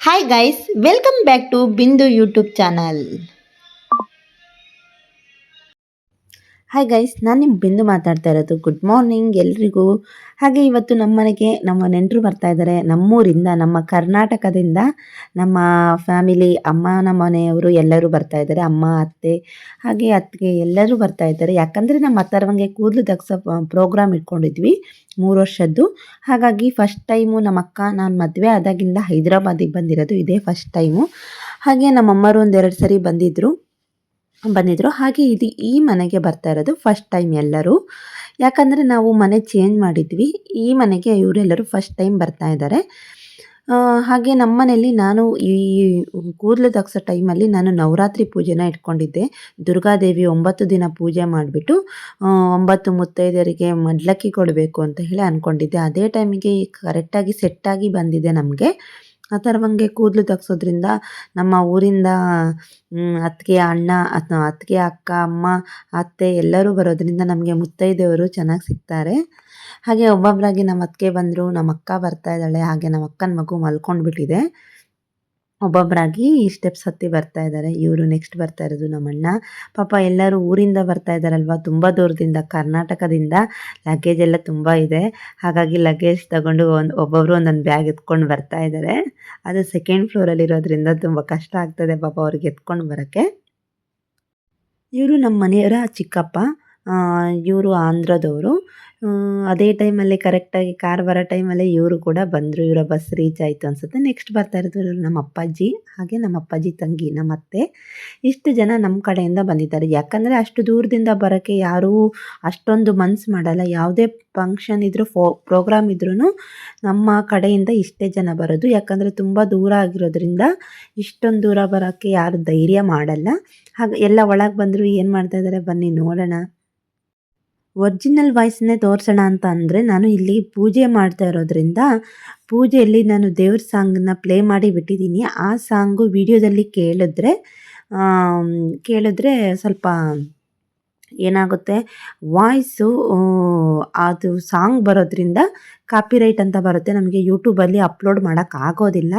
Hi guys welcome back to Bindu YouTube channel hi guys ನಾನು ನಿಮ್ಮ ಬಿಂದು ಮಾತಾಡ್ತಾ ಇರೋದು. ಗುಡ್ ಮಾರ್ನಿಂಗ್ ಎಲ್ರಿಗೂ. ಹಾಗೆ ಇವತ್ತು ನಮ್ಮ ಮನೆಗೆ ನಮ್ಮ ನೆಂಟರು ಬರ್ತಾ ಇದ್ದಾರೆ ನಮ್ಮೂರಿಂದ, ನಮ್ಮ ಕರ್ನಾಟಕದಿಂದ ನಮ್ಮ ಫ್ಯಾಮಿಲಿ ಅಮ್ಮನ ಮನೆಯವರು ಎಲ್ಲರೂ ಬರ್ತಾ ಇದ್ದಾರೆ ಅಮ್ಮ, ಅತ್ತೆ, ಹಾಗೆ ಅತ್ತಿಗೆ ಎಲ್ಲರೂ ಬರ್ತಾ ಇದ್ದಾರೆ ಯಾಕಂದರೆ ನಮ್ಮ ಅತ್ತರವಂಗೆ ಕೂದಲು ತಗ್ಸೋ ಪ್ರೋಗ್ರಾಮ್ ಇಟ್ಕೊಂಡಿದ್ವಿ ಮೂರು ವರ್ಷದ್ದು. ಹಾಗಾಗಿ ಫಸ್ಟ್ ಟೈಮು ನಮ್ಮ ಅಕ್ಕ, ನಾನು ಮದುವೆ ಆದಾಗಿಂದ ಹೈದರಾಬಾದಿಗೆ ಬಂದಿರೋದು ಇದೇ ಫಸ್ಟ್ ಟೈಮು ಹಾಗೆ ನಮ್ಮಮ್ಮರು ಒಂದೆರಡು ಸರಿ ಬಂದಿದ್ದರು ಬಂದಿದ್ದರು ಹಾಗೆ ಇದು ಈ ಮನೆಗೆ ಬರ್ತಾ ಇರೋದು ಫಸ್ಟ್ ಟೈಮ್ ಎಲ್ಲರೂ. ಯಾಕಂದರೆ ನಾವು ಮನೆ ಚೇಂಜ್ ಮಾಡಿದ್ವಿ. ಈ ಮನೆಗೆ ಇವರೆಲ್ಲರೂ ಫಸ್ಟ್ ಟೈಮ್ ಬರ್ತಾ ಇದ್ದಾರೆ. ಹಾಗೆ ನಮ್ಮ ಮನೆಯಲ್ಲಿ ನಾನು ಈ ಕೂದಲು ತಗ್ಸೋ ಟೈಮಲ್ಲಿ ನಾನು ನವರಾತ್ರಿ ಪೂಜೆನ ಇಟ್ಕೊಂಡಿದ್ದೆ. ದುರ್ಗಾದೇವಿ ಒಂಬತ್ತು ದಿನ ಪೂಜೆ ಮಾಡಿಬಿಟ್ಟು ಒಂಬತ್ತು ಮುತ್ತೈದರಿಗೆ ಮಡ್ಲಕ್ಕಿ ಕೊಡಬೇಕು ಅಂತ ಹೇಳಿ ಅಂದ್ಕೊಂಡಿದ್ದೆ ಅದೇ ಟೈಮಿಗೆ ಕರೆಕ್ಟಾಗಿ ಸೆಟ್ಟಾಗಿ ಬಂದಿದೆ ನಮಗೆ. ಆ ಕೂದಲು ತೆಗ್ಸೋದ್ರಿಂದ ನಮ್ಮ ಊರಿಂದ ಅತ್ತಿಗೆ ಅಣ್ಣ ಅತ್ತಿಗೆ ಅಕ್ಕ, ಅಮ್ಮ, ಅತ್ತೆ ಎಲ್ಲರೂ ಬರೋದ್ರಿಂದ ನಮಗೆ ಮುತ್ತೈದೆಯವರು ಚೆನ್ನಾಗಿ ಸಿಗ್ತಾರೆ. ಹಾಗೆ ಒಬ್ಬೊಬ್ಬರಾಗಿ ನಮ್ಮ ಅತ್ತಿಗೆ ಬಂದರು, ನಮ್ಮ ಅಕ್ಕ ಬರ್ತಾ ಇದ್ದಾಳೆ, ಹಾಗೆ ನಮ್ಮ ಅಕ್ಕನ ಮಗು ಮಲ್ಕೊಂಡ್ಬಿಟ್ಟಿದೆ. ಒಬ್ಬೊಬ್ಬರಾಗಿ ಸ್ಟೆಪ್ಸ್ ಹತ್ತಿ ಬರ್ತಾ ಇದ್ದಾರೆ. ಇವರು ನೆಕ್ಸ್ಟ್ ಬರ್ತಾ ಇರೋದು ನಮ್ಮಣ್ಣ. ಪಾಪ ಎಲ್ಲರೂ ಊರಿಂದ ಬರ್ತಾ ಇದ್ದಾರಲ್ವ? ತುಂಬ ದೂರದಿಂದ, ಕರ್ನಾಟಕದಿಂದ. ಲಗೇಜ್ ಎಲ್ಲ ತುಂಬ ಇದೆ. ಹಾಗಾಗಿ ಲಗೇಜ್ ತಗೊಂಡು ಒಂದು ಒಬ್ಬೊಬ್ಬರು ಒಂದೊಂದು ಬ್ಯಾಗ್ ಎತ್ಕೊಂಡು ಬರ್ತಾ ಇದ್ದಾರೆ. ಅದು ಸೆಕೆಂಡ್ ಫ್ಲೋರಲ್ಲಿ ಇರೋದ್ರಿಂದ ತುಂಬ ಕಷ್ಟ ಆಗ್ತದೆ ಪಾಪ ಅವ್ರಿಗೆ ಎತ್ಕೊಂಡು ಬರೋಕ್ಕೆ. ಇವರು ನಮ್ಮ ಮನೆಯವರ ಚಿಕ್ಕಪ್ಪ. ಇವರು ಆಂಧ್ರದವರು. ಅದೇ ಟೈಮಲ್ಲಿ ಕರೆಕ್ಟಾಗಿ ಕಾರ್ ಬರೋ ಟೈಮಲ್ಲಿ ಇವರು ಕೂಡ ಬಂದರು, ಇವರ ಬಸ್ ರೀಚ್ ಆಯಿತು ಅನಿಸುತ್ತೆ. ನೆಕ್ಸ್ಟ್ ಬರ್ತಾ ಇರೋದು ನಮ್ಮ ಅಪ್ಪಾಜಿ, ಹಾಗೆ ನಮ್ಮ ಅಪ್ಪಾಜಿ ತಂಗಿ, ನಮ್ಮ ಅತ್ತೆ. ಇಷ್ಟು ಜನ ನಮ್ಮ ಕಡೆಯಿಂದ ಬಂದಿದ್ದಾರೆ. ಯಾಕಂದರೆ ಅಷ್ಟು ದೂರದಿಂದ ಬರೋಕ್ಕೆ ಯಾರೂ ಅಷ್ಟೊಂದು ಮನ್ಸು ಮಾಡಲ್ಲ. ಯಾವುದೇ ಫಂಕ್ಷನ್ ಇದ್ದರೂ ಫೋ ಪ್ರೋಗ್ರಾಮ್ ಇದ್ರೂ ನಮ್ಮ ಕಡೆಯಿಂದ ಇಷ್ಟೇ ಜನ ಬರೋದು. ಯಾಕಂದರೆ ತುಂಬ ದೂರ ಆಗಿರೋದ್ರಿಂದ ಇಷ್ಟೊಂದು ದೂರ ಬರೋಕ್ಕೆ ಯಾರು ಧೈರ್ಯ ಮಾಡಲ್ಲ. ಹಾಗೆ ಎಲ್ಲ ಒಳಗೆ ಬಂದರೂ ಏನು ಮಾಡ್ತಾಯಿದ್ದಾರೆ ಬನ್ನಿ ನೋಡೋಣ. ಒರ್ಜಿನಲ್ ವಾಯ್ಸ್ನೇ ತೋರಿಸೋಣ ಅಂತ ಅಂದರೆ ನಾನು ಇಲ್ಲಿ ಪೂಜೆ ಮಾಡ್ತಾ ಇರೋದ್ರಿಂದ ಪೂಜೆಯಲ್ಲಿ ನಾನು ದೇವ್ರ ಸಾಂಗನ್ನ ಪ್ಲೇ ಮಾಡಿ ಬಿಟ್ಟಿದ್ದೀನಿ. ಆ ಸಾಂಗು ವಿಡಿಯೋದಲ್ಲಿ ಕೇಳಿದ್ರೆ ಕೇಳಿದ್ರೆ ಸ್ವಲ್ಪ ಏನಾಗುತ್ತೆ? ವಾಯ್ಸು ಅದು ಸಾಂಗ್ ಬರೋದ್ರಿಂದ ಕಾಪಿರೈಟ್ ಅಂತ ಬರುತ್ತೆ. ನಮಗೆ ಯೂಟ್ಯೂಬಲ್ಲಿ ಅಪ್ಲೋಡ್ ಮಾಡೋಕ್ಕಾಗೋದಿಲ್ಲ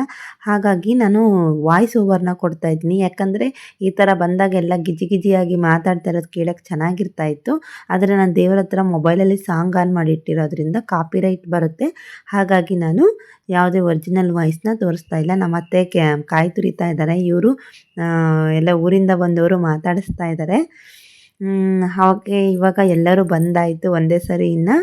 ಹಾಗಾಗಿ ನಾನು ವಾಯ್ಸ್ ಓವರ್ನ ಕೊಡ್ತಾ ಇದ್ದೀನಿ. ಯಾಕಂದರೆ ಈ ಥರ ಬಂದಾಗೆಲ್ಲ ಗಿಜಿ ಗಿಜಿಯಾಗಿ ಮಾತಾಡ್ತಾ ಇರೋದು ಕೇಳೋಕ್ಕೆ ಚೆನ್ನಾಗಿರ್ತಾ ಇತ್ತು. ಆದರೆ ನಾನು ದೇವರ ಹತ್ರ ಮೊಬೈಲಲ್ಲಿ ಸಾಂಗ್ ಆನ್ ಮಾಡಿಟ್ಟಿರೋದ್ರಿಂದ ಕಾಪಿ ಕಾಪಿರೈಟ್ ಬರುತ್ತೆ. ಹಾಗಾಗಿ ನಾನು ಯಾವುದೇ ಒರಿಜಿನಲ್ ವಾಯ್ಸ್ನ ತೋರಿಸ್ತಾ ಇಲ್ಲ. ನಮ್ಮ ಅತ್ತೆ ಕಾಯಿ ತುರಿತಾ ಇದ್ದಾರೆ ಇವರು ಎಲ್ಲ ಊರಿಂದ ಬಂದವರು ಮಾತಾಡಿಸ್ತಾ ಇದ್ದಾರೆ ಹಾಗೆ ಇವಾಗ ಎಲ್ಲರೂ ಬಂದಾಯಿತು, ಒಂದೇ ಸರಿ ಇನ್ನು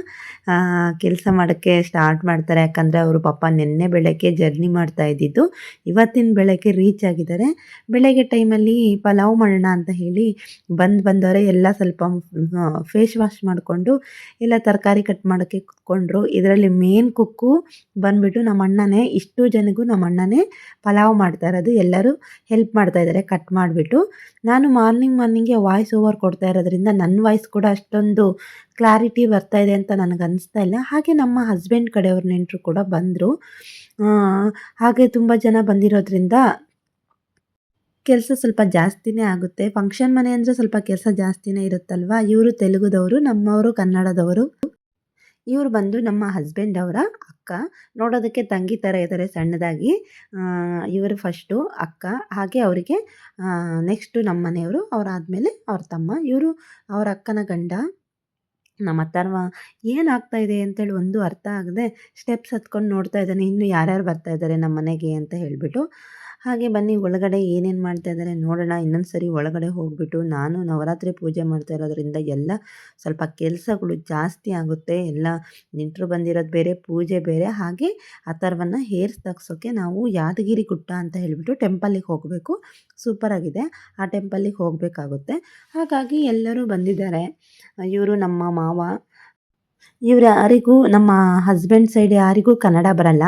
ಕೆಲಸ ಮಾಡೋಕ್ಕೆ ಸ್ಟಾರ್ಟ್ ಮಾಡ್ತಾರೆ. ಯಾಕಂದರೆ ಅವರು ಪಾಪ ನಿನ್ನೆ ಬೆಳಗ್ಗೆ ಜರ್ನಿ ಮಾಡ್ತಾ ಇದ್ದಿದ್ದು, ಇವತ್ತಿನ ಬೆಳಗ್ಗೆ ರೀಚ್ ಆಗಿದ್ದಾರೆ. ಬೆಳಗ್ಗೆ ಟೈಮಲ್ಲಿ ಪಲಾವ್ ಮಾಡೋಣ ಅಂತ ಹೇಳಿ ಬಂದು ಬಂದವರೆ ಎಲ್ಲ ಸ್ವಲ್ಪ ಫೇಸ್ ವಾಶ್ ಮಾಡಿಕೊಂಡು, ಎಲ್ಲ ತರಕಾರಿ ಕಟ್ ಮಾಡೋಕ್ಕೆ ಕುತ್ಕೊಂಡ್ರು. ಇದರಲ್ಲಿ ಮೇನ್ ಕುಕ್ಕು ಬಂದುಬಿಟ್ಟು ನಮ್ಮ ಅಣ್ಣನೇ, ಇಷ್ಟು ಜನಗೂ ನಮ್ಮ ಅಣ್ಣನೇ ಪಲಾವ್ ಮಾಡ್ತಾ ಇರೋದು. ಎಲ್ಲರೂ ಹೆಲ್ಪ್ ಮಾಡ್ತಾ ಇದ್ದಾರೆ ಕಟ್ ಮಾಡಿಬಿಟ್ಟು. ನಾನು ಮಾರ್ನಿಂಗ್ ಮಾರ್ನಿಂಗೆ ವಾಯ್ಸ್ ಓವರ್ ಕೊಡ್ತಾ ಇರೋದ್ರಿಂದ ನನ್ನ ವಾಯ್ಸ್ ಕೂಡ ಅಷ್ಟೊಂದು ಕ್ಲಾರಿಟಿ ಬರ್ತಾ ಇದೆ ಅಂತ ನನಗೆ ಅನಿಸ್ತಾ ಇಲ್ಲ. ಹಾಗೆ ನಮ್ಮ ಹಸ್ಬೆಂಡ್ ಕಡೆಯವ್ರ ನೆಂಟರು ಕೂಡ ಬಂದರು. ಹಾಗೆ ತುಂಬ ಜನ ಬಂದಿರೋದ್ರಿಂದ ಕೆಲಸ ಸ್ವಲ್ಪ ಜಾಸ್ತಿನೇ ಆಗುತ್ತೆ. ಫಂಕ್ಷನ್ ಮನೆ ಅಂದರೆ ಸ್ವಲ್ಪ ಕೆಲಸ ಜಾಸ್ತಿನೇ ಇರುತ್ತಲ್ವ? ಇವರು ತೆಲುಗುದವರು, ನಮ್ಮವರು ಕನ್ನಡದವರು. ಇವರು ಬಂದು ನಮ್ಮ ಹಸ್ಬೆಂಡ್ ಅವರ ಅಕ್ಕ. ನೋಡೋದಕ್ಕೆ ತಂಗಿ ಥರ ಇದ್ದಾರೆ ಸಣ್ಣದಾಗಿ. ಇವರು ಫಸ್ಟು ಅಕ್ಕ. ಹಾಗೆ ಅವರಿಗೆ ನೆಕ್ಸ್ಟು ನಮ್ಮ ಮನೆಯವರು ಅವರಾದಮೇಲೆ ಅವ್ರ ತಮ್ಮ. ಇವರು ಅವರ ಅಕ್ಕನ ಗಂಡ. ನಮ್ಮ ಅಥರ್ವ ಏನಾಗ್ತಾ ಇದೆ ಅಂತೇಳಿ ಒಂದು ಅರ್ಥ ಆಗದೆ ಸ್ಟೆಪ್ಸ್ ಹತ್ಕೊಂಡು ನೋಡ್ತಾ ಇದ್ದಾನೆ. ಇನ್ನು ಯಾರ್ಯಾರು ಬರ್ತಾ ಇದ್ದಾರೆ ನಮ್ಮ ಮನೆಗೆ ಅಂತ ಹೇಳಿಬಿಟ್ಟು. ಹಾಗೆ ಬನ್ನಿ, ಒಳಗಡೆ ಏನೇನು ಮಾಡ್ತಾ ಇದ್ದಾರೆ ನೋಡೋಣ. ಇನ್ನೊಂದು ಸರಿ ಒಳಗಡೆ ಹೋಗ್ಬಿಟ್ಟು ನಾನು ನವರಾತ್ರಿ ಪೂಜೆ ಮಾಡ್ತಾ ಇರೋದ್ರಿಂದ ಎಲ್ಲ ಸ್ವಲ್ಪ ಕೆಲಸಗಳು ಜಾಸ್ತಿ ಆಗುತ್ತೆ. ಎಲ್ಲ ನೆಂಟರು ಬಂದಿರೋದು ಬೇರೆ, ಪೂಜೆ ಬೇರೆ. ಹಾಗೆ ಅಥರ್ವನ್ನ ಹೇರ್ಸ್ ತಗ್ಸೋಕ್ಕೆ ನಾವು ಯಾದಗಿರಿ ಗುಟ್ಟ ಅಂತ ಹೇಳಿಬಿಟ್ಟು ಟೆಂಪಲ್ಲಿಗೆ ಹೋಗಬೇಕು. ಸೂಪರಾಗಿದೆ ಆ ಟೆಂಪಲ್ಲಿಗೆ ಹೋಗಬೇಕಾಗುತ್ತೆ. ಹಾಗಾಗಿ ಎಲ್ಲರೂ ಬಂದಿದ್ದಾರೆ. ಇವರು ನಮ್ಮ ಮಾವ ಇವ್ರು ಯಾರಿಗೂ, ನಮ್ಮ ಹಸ್ಬೆಂಡ್ ಸೈಡ್ ಯಾರಿಗೂ ಕನ್ನಡ ಬರಲ್ಲ.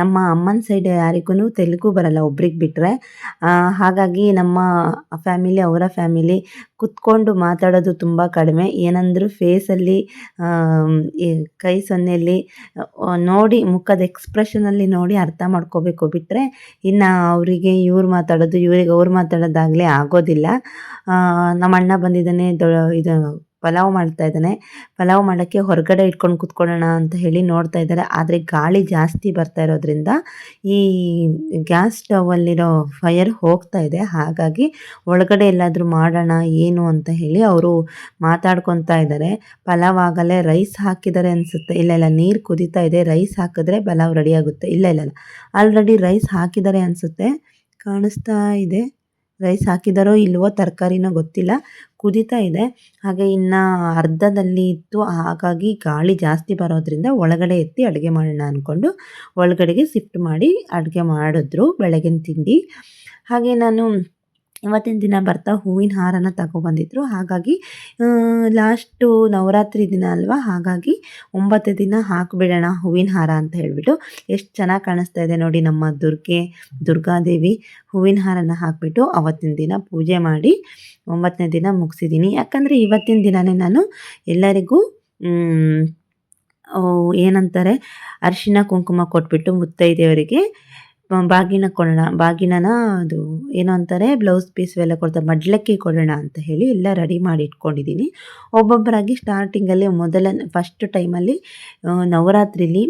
ನಮ್ಮ ಅಮ್ಮನ ಸೈಡ್ ಯಾರಿಗೂ ತೆಲುಗು ಬರಲ್ಲ ಒಬ್ರಿಗೆ ಬಿಟ್ಟರೆ ಹಾಗಾಗಿ ನಮ್ಮ ಫ್ಯಾಮಿಲಿ ಅವರ ಫ್ಯಾಮಿಲಿ ಕುತ್ಕೊಂಡು ಮಾತಾಡೋದು ತುಂಬ ಕಡಿಮೆ. ಏನಂದರೂ ಫೇಸಲ್ಲಿ ಕೈ ಸೊನ್ನೆಯಲ್ಲಿ ನೋಡಿ, ಮುಖದ ಎಕ್ಸ್ಪ್ರೆಷನಲ್ಲಿ ನೋಡಿ ಅರ್ಥ ಮಾಡ್ಕೋಬೇಕು ಬಿಟ್ಟರೆ ಇನ್ನು ಅವರಿಗೆ ಇವ್ರು ಮಾತಾಡೋದು, ಇವರಿಗೆ ಅವ್ರು ಮಾತಾಡೋದಾಗಲೇ ಆಗೋದಿಲ್ಲ. ನಮ್ಮ ಅಣ್ಣ ಬಂದಿದ್ದಾನೆ ಇದು ಪಲಾವ್ ಮಾಡ್ತಾ ಇದ್ದಾನೆ. ಪಲಾವ್ ಮಾಡೋಕ್ಕೆ ಹೊರಗಡೆ ಇಟ್ಕೊಂಡು ಕುತ್ಕೊಳ್ಳೋಣ ಅಂತ ಹೇಳಿ ನೋಡ್ತಾ ಇದ್ದಾರೆ. ಆದರೆ ಗಾಳಿ ಜಾಸ್ತಿ ಬರ್ತಾ ಇರೋದ್ರಿಂದ ಈ ಗ್ಯಾಸ್ ಸ್ಟವಲ್ಲಿರೋ ಫೈರ್ ಹೋಗ್ತಾ ಇದೆ. ಹಾಗಾಗಿ ಒಳಗಡೆ ಎಲ್ಲಾದರೂ ಮಾಡೋಣ, ಏನು ಅಂತ ಹೇಳಿ ಅವರು ಮಾತಾಡ್ಕೊತಾ ಇದ್ದಾರೆ. ಪಲಾವ್ ಆಗಲೇ ರೈಸ್ ಹಾಕಿದ್ದಾರೆ ಅನಿಸುತ್ತೆ. ಇಲ್ಲ ಇಲ್ಲ, ನೀರು ಕುದೀತಾ ಇದೆ. ರೈಸ್ ಹಾಕಿದ್ರೆ ಪಲಾವ್ ರೆಡಿ ಆಗುತ್ತೆ. ಇಲ್ಲ ಇಲ್ಲ. ಆಲ್ರೆಡಿ ರೈಸ್ ಹಾಕಿದ್ದಾರೆ ಅನಿಸುತ್ತೆ. ಕಾಣಿಸ್ತಾ ಇದೆ. ರೈಸ್ ಹಾಕಿದಾರೋ ಇಲ್ವೋ ತರಕಾರಿನೋ ಗೊತ್ತಿಲ್ಲ. ಕುದೀತಾ ಇದೆ. ಹಾಗೆ ಇನ್ನು ಅರ್ಧದಲ್ಲಿ ಇತ್ತು. ಹಾಗಾಗಿ ಗಾಳಿ ಜಾಸ್ತಿ ಬರೋದ್ರಿಂದ ಒಳಗಡೆ ಎತ್ತಿ ಅಡುಗೆ ಮಾಡೋಣ ಅಂದ್ಕೊಂಡು ಒಳಗಡೆಗೆ ಶಿಫ್ಟ್ ಮಾಡಿ ಅಡುಗೆ ಮಾಡಿದ್ರು ಬೆಳಗಿನ ತಿಂಡಿ. ಹಾಗೆ ನಾನು ಇವತ್ತಿನ ದಿನ ಬರ್ತಾ ಹೂವಿನ ಹಾರನ ತಗೊಬಂದಿದ್ರು. ಹಾಗಾಗಿ ಲಾಸ್ಟು ನವರಾತ್ರಿ ದಿನ ಅಲ್ವಾ? ಹಾಗಾಗಿ ಒಂಬತ್ತು ದಿನ ಹಾಕಿಬಿಡೋಣ ಹೂವಿನ ಹಾರ ಅಂತ ಹೇಳಿಬಿಟ್ಟು ಎಷ್ಟು ಚೆನ್ನಾಗಿ ಕಾಣಿಸ್ತಾ ಇದೆ ನೋಡಿ ನಮ್ಮ ದುರ್ಗೆ, ದುರ್ಗಾದೇವಿ ಹೂವಿನ ಹಾರನ ಹಾಕಿಬಿಟ್ಟು ಅವತ್ತಿನ ದಿನ ಪೂಜೆ ಮಾಡಿ ಒಂಬತ್ತನೇ ದಿನ ಮುಗಿಸಿದ್ದೀನಿ ಯಾಕಂದರೆ ಇವತ್ತಿನ ದಿನವೇ ನಾನು ಎಲ್ಲರಿಗೂ ಏನಂತಾರೆ ಅರಿಶಿನ ಕುಂಕುಮ ಕೊಟ್ಬಿಟ್ಟು ಮುತ್ತೈದೆಯವರಿಗೆ ಬಾಗಿನ ಕೊಡೋಣ, ಬಾಗಿನನ ಅದು ಏನು ಅಂತಾರೆ ಬ್ಲೌಸ್ ಪೀಸ್ ಎಲ್ಲ ಕೊಡ್ತಾರೆ, ಮಡ್ಲಕ್ಕಿ ಕೊಡೋಣ ಅಂತ ಹೇಳಿ ಎಲ್ಲ ರೆಡಿ ಮಾಡಿ ಇಟ್ಕೊಂಡಿದ್ದೀನಿ. ಒಬ್ಬೊಬ್ಬರಾಗಿ ಸ್ಟಾರ್ಟಿಂಗಲ್ಲಿ ಮೊದಲ ಫಸ್ಟ್ ಟೈಮಲ್ಲಿ ನವರಾತ್ರಿಲಿ